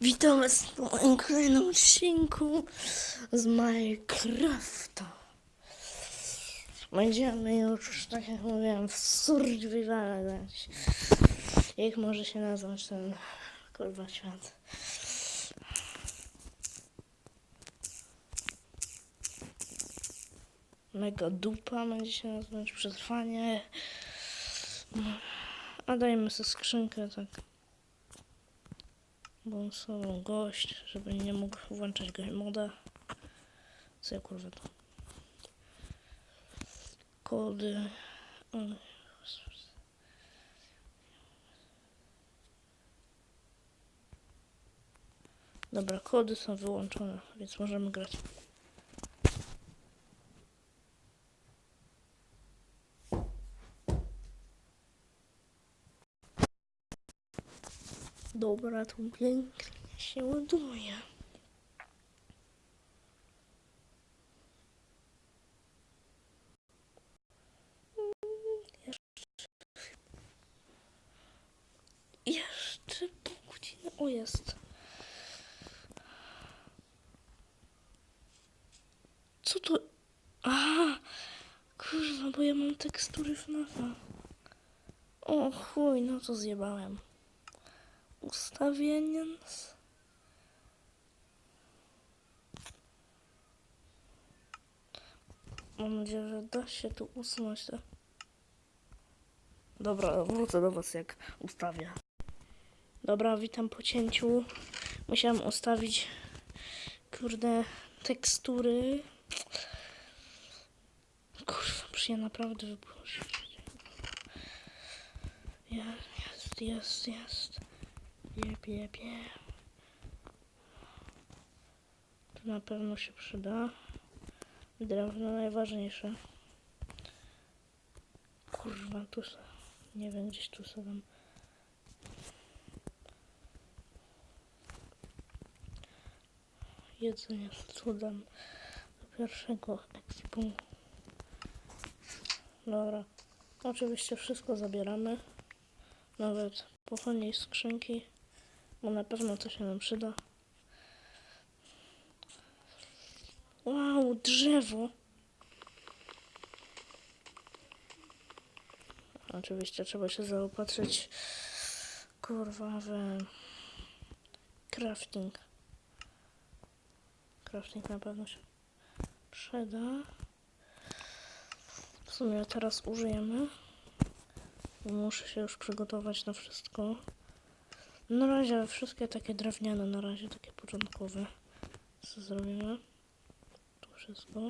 Witam Was w moim kolejnym odcinku z Minecrafta. Będziemy już, tak jak mówiłem, w survivala grać. Jak może się nazwać ten kurwa świat? Mega dupa będzie się nazywać, przetrwanie. No. A dajmy sobie skrzynkę, tak. Bonusową gość, żeby nie mógł włączać go moda. Co ja kurwa to? Kody. Dobra, kody są wyłączone, więc możemy grać. Dobra, tu pięknie się ładuje. Jeszcze pół godziny. O, jest. Co to? A, kurwa, bo ja mam tekstury FNAFa. O chuj, no to zjebałem ustawienia. Mam nadzieję, że da się tu usunąć to. Dobra, wrócę do Was jak ustawię. Dobra, witam po cięciu. Musiałem ustawić, kurde, tekstury. Kurwa, muszę je naprawdę wypuścić. Jest, jest, jest. Jep, jep, jep. To na pewno się przyda. Drewno najważniejsze. Kurwa, tu se, nie wiem, gdzieś tu sobie dam. Jedzenie z cudem do pierwszego ekwipu. Dobra. Oczywiście wszystko zabieramy. Nawet pochodnie skrzynki. Bo na pewno to się nam przyda. Wow, drzewo. Oczywiście trzeba się zaopatrzyć kurwa w crafting. Crafting na pewno się przyda. W sumie teraz użyjemy. Muszę się już przygotować na wszystko. Na razie wszystkie takie drewniane, na razie takie początkowe. Co zrobimy? Tu wszystko.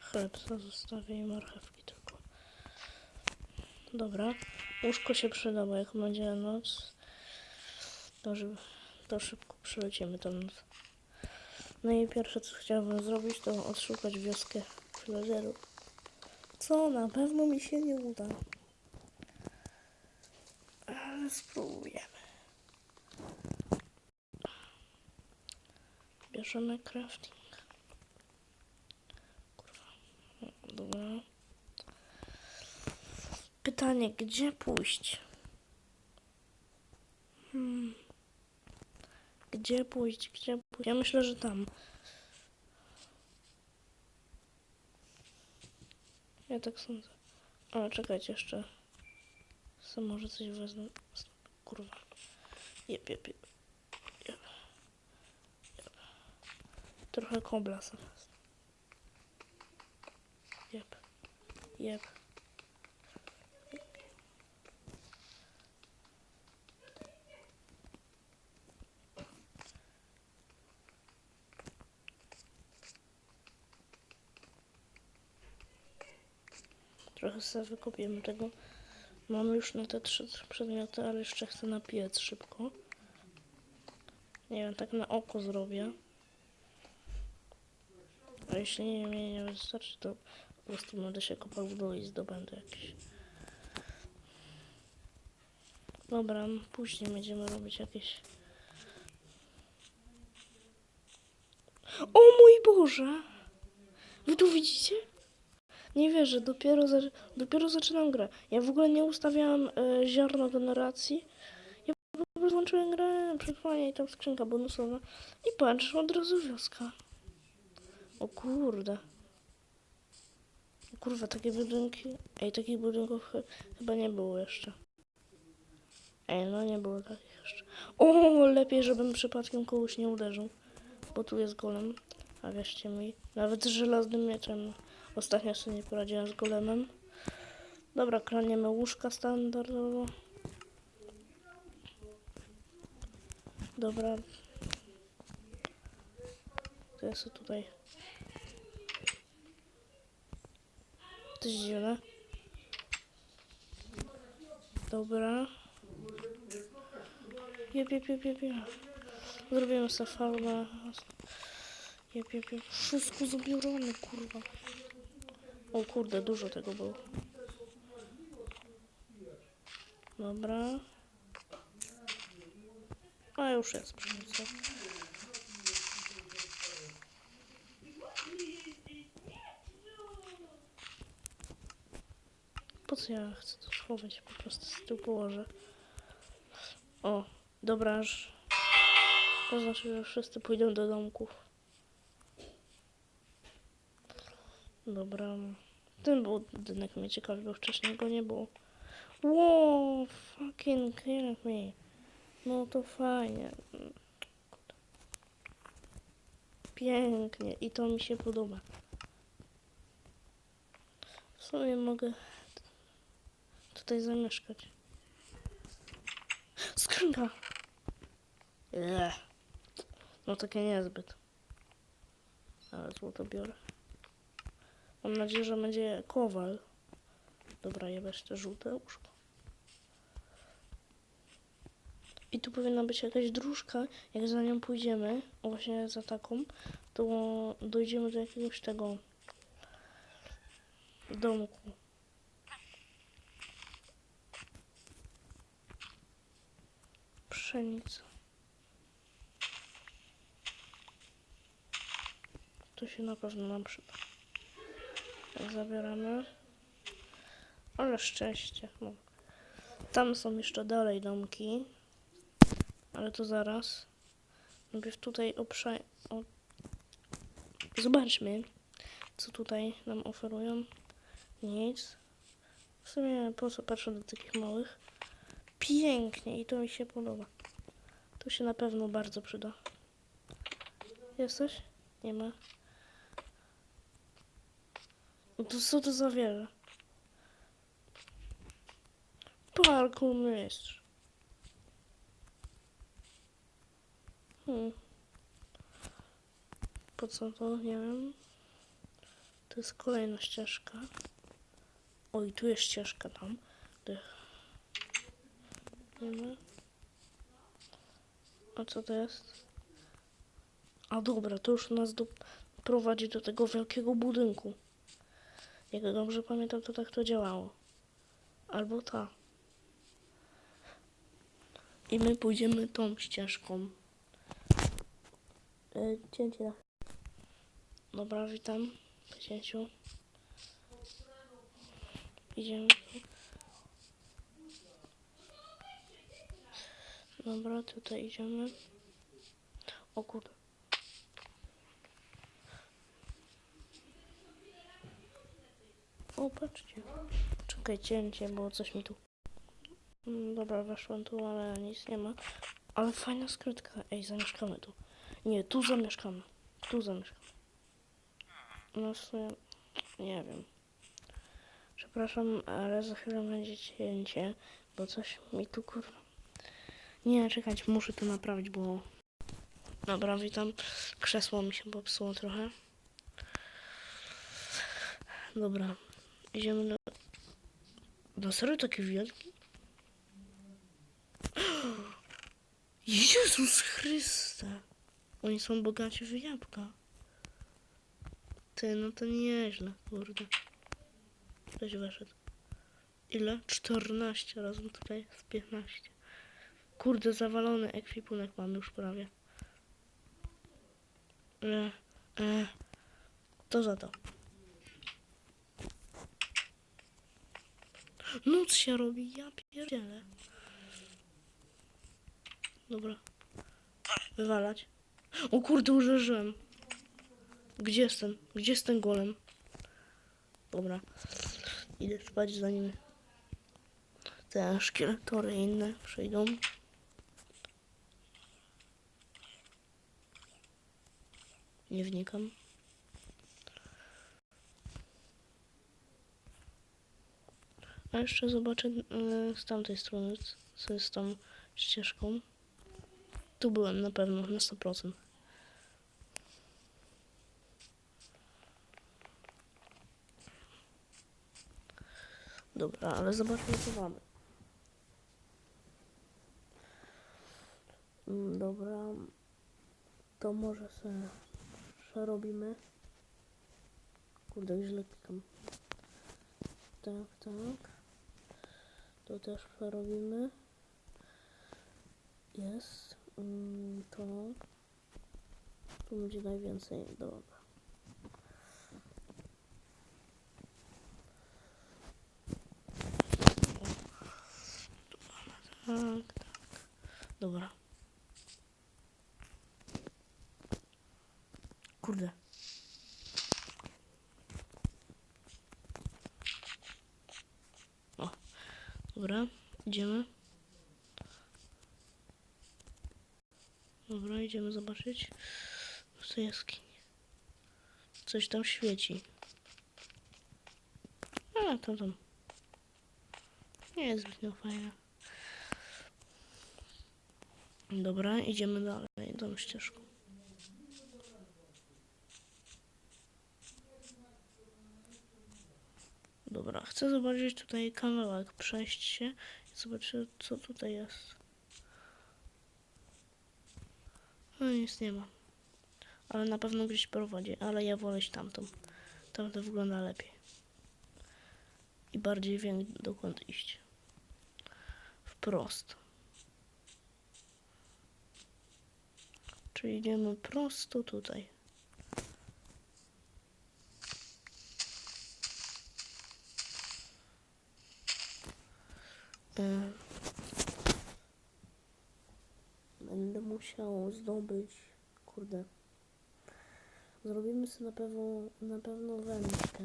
Chleb co zostawię i marchewki tylko. Dobra. Łóżko się przyda, bo jak będzie noc, to, żeby, to szybko przylecimy noc. No i pierwsze co chciałabym zrobić, to odszukać wioskę villagerów. Co na pewno mi się nie uda. Spróbujemy. Bierzemy crafting. Kurwa. Dobra. Pytanie, gdzie pójść? Hmm. Gdzie pójść? Gdzie pójść? Ja myślę, że tam. Ja tak sądzę. Ale czekajcie jeszcze. Co może coś wezmę? Kurwa. Jep, jep, jep. Jep. Jep. Trochę kobla sobie. wezmę. Jep. Jep. Trochę sobie wykopiemy tego. Mamy już na te trzy przedmioty, ale jeszcze chcę na piec szybko. Nie wiem, tak na oko zrobię. A jeśli nie, mnie nie wystarczy, to po prostu będę się kopał w dół i zdobędę jakieś. Dobra, później będziemy robić jakieś... O mój Boże! Wy tu widzicie? Nie wierzę, dopiero, za, dopiero zaczynam grę. Ja w ogóle nie ustawiałam e, ziarno generacji. Ja po Włączyłem grę, przetrwanie i tam skrzynka bonusowa. I patrz, od razu wioska. O kurde. O kurwa, takie budynki... Ej, takich budynków chy- chyba nie było jeszcze. Ej, no nie było takich jeszcze. O, lepiej, żebym przypadkiem kogoś nie uderzył. Bo tu jest golem. A wierzcie mi, nawet z żelaznym mieczem. Ostatnio sobie nie poradziłem z golemem. Dobra, kraniemy łóżka standardowo. Dobra. To jest tutaj. To jest dziwne. Dobra. Jep, jep, jep, jep, jep. Zrobimy sobie farmę. Jep, jep, jep. Wszystko zabiorone, kurwa. O kurde, dużo tego było. Dobra. A już jest pszenica. Po co ja chcę to schować? Po prostu z tyłu położę. O, dobra, aż. To znaczy, że wszyscy pójdą do domków. Dobra. Ten budynek mnie ciekawi, bo wcześniej go nie było. Wow, fucking kill me. No to fajnie. Pięknie i to mi się podoba. W sumie mogę tutaj zamieszkać. Skrzynka! Eee. No takie niezbyt. Ale złoto biorę. Mam nadzieję, że będzie kowal. Dobra, jebać te żółte łóżko. I tu powinna być jakaś dróżka. Jak za nią pójdziemy, właśnie za taką, to dojdziemy do jakiegoś tego domku. Pszenica. To się na pewno nam przyda. Tak, zabieramy. Ale szczęście. No. Tam są jeszcze dalej domki. Ale to zaraz. Najpierw tutaj obszaj... O... Zobaczmy, co tutaj nam oferują. Nic. W sumie po co patrzę do takich małych. Pięknie i to mi się podoba. To się na pewno bardzo przyda. Jesteś? Nie ma. No to co to za wieża? Parkour mistrz. Hmm. Po co to? Nie wiem. To jest kolejna ścieżka. Oj, tu jest ścieżka tam. Dych. Nie ma. A co to jest? A dobra, to już nas do, prowadzi do tego wielkiego budynku. Jak dobrze pamiętam, to tak to działało. Albo ta. I my pójdziemy tą ścieżką. E, cięcie na... Dobra, witam. Cięciu. Idziemy. Dobra, tutaj idziemy. O kurde. O, patrzcie. Czekaj, cięcie, bo coś mi tu... Mm, Dobra, weszłem tu, ale nic nie ma. Ale fajna skrytka. Ej, zamieszkamy tu. Nie, tu zamieszkamy. Tu zamieszkamy. No w sumie... Nie wiem. Przepraszam, ale za chwilę będzie cięcie, bo coś mi tu kurwa... Nie, czekać, muszę to naprawić, bo... Dobra, witam. Krzesło mi się popsuło trochę. Dobra, idziemy do... Do serio taki wielki? Jezus Chryste! Oni są bogaci w jabłka. Ty, no to nieźle, kurde. Ktoś weszedł. Ile? 14 razem tutaj z 15. Kurde, zawalony ekwipunek mam już prawie. E, e, to za to. Noc się robi, ja pierdzielę. Dobra. Wywalać. O kurde, uderzyłem. Gdzie jestem? Gdzie jest ten golem? Dobra. Idę spać zanim te szkieletory inne przyjdą. Nie wnikam. A jeszcze zobaczę z tamtej strony, co jest tą ścieżką. Tu byłem na pewno, na 100%. Dobra, ale zobaczmy co mamy. Mm, Dobra, to może sobie przerobimy. Kurde, źle klikam. Tak, tak. To też przerobimy. Jest. Mm, To. Tu będzie najwięcej. Dobra. Tak, tak. Dobra. Kurde. Dobra, idziemy. Dobra, idziemy zobaczyć. Co jaskiń. Coś tam świeci. A, tam, tam. Nie jest zbytnio fajne. Dobra, idziemy dalej, tą ścieżką. Dobra, chcę zobaczyć tutaj kawałek, przejść się i zobaczyć co tutaj jest. No nic nie ma. Ale na pewno gdzieś prowadzi, ale ja wolę iść tamtą. Tamto wygląda lepiej. I bardziej wiem dokąd iść. Wprost. Czyli idziemy prosto tutaj. Będę musiał zdobyć. Kurde. Zrobimy sobie na pewno, na pewno wędkę.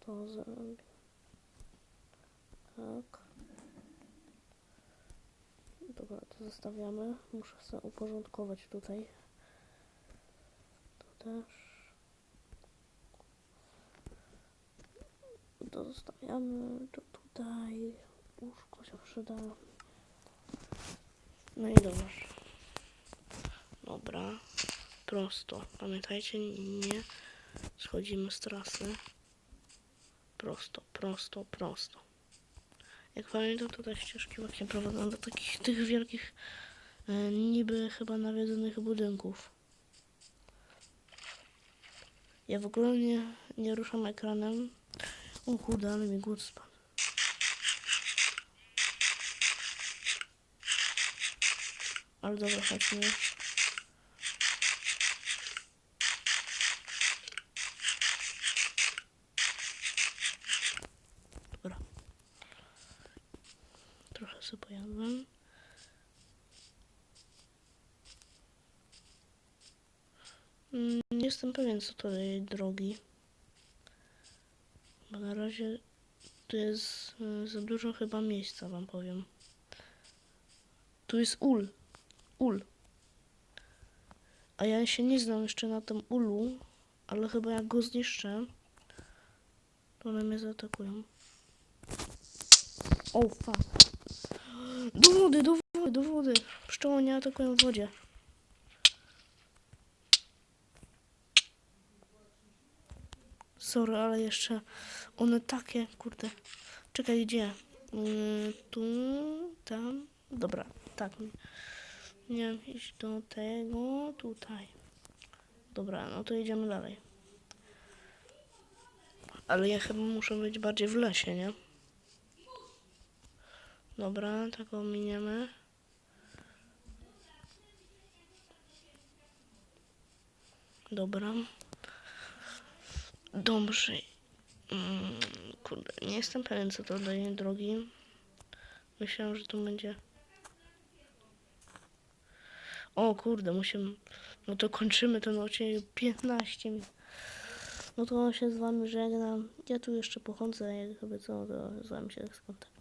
To zrobię. Tak. Dobra, to zostawiamy. Muszę sobie uporządkować tutaj. To też. To zostawiamy. To tutaj. Łóżko się przyda. No i dobra. Dobra. Prosto. Pamiętajcie, nie schodzimy z trasy. Prosto, prosto, prosto. Jak pamiętam, to te ścieżki właśnie prowadzą do takich tych wielkich, e, niby chyba nawiedzonych budynków. Ja w ogóle nie, nie ruszam ekranem. O kurde, ale mi głód spadł. Ale dobra, chodźmy. Dobra. Trochę sobie pojadłem. Mm, Nie jestem pewien, co to daje drogi. Bo na razie tu jest y, za dużo chyba miejsca, wam powiem. Tu jest ul. Ul. A ja się nie znam jeszcze na tym ulu, ale chyba jak go zniszczę, to one mnie zaatakują. O, fuck. Do wody, do wody, do wody. Pszczoły nie atakują w wodzie. Sorry, ale jeszcze one takie, kurde. Czekaj, gdzie? Yy, tu, tam. Dobra, tak. Nie wiem, iść do tego, tutaj. Dobra, no to idziemy dalej. Ale ja chyba muszę być bardziej w lesie, nie? Dobra, tak ominiemy. Dobra. Dobrze. Mm, kurde, nie jestem pewien, co to daje drogi. Myślałem, że to będzie O kurde, musimy. No to kończymy ten odcinek 15 minut. No to się z wami żegnam. Ja tu jeszcze pochodzę, jak sobie co, to z wami się skontaktuję.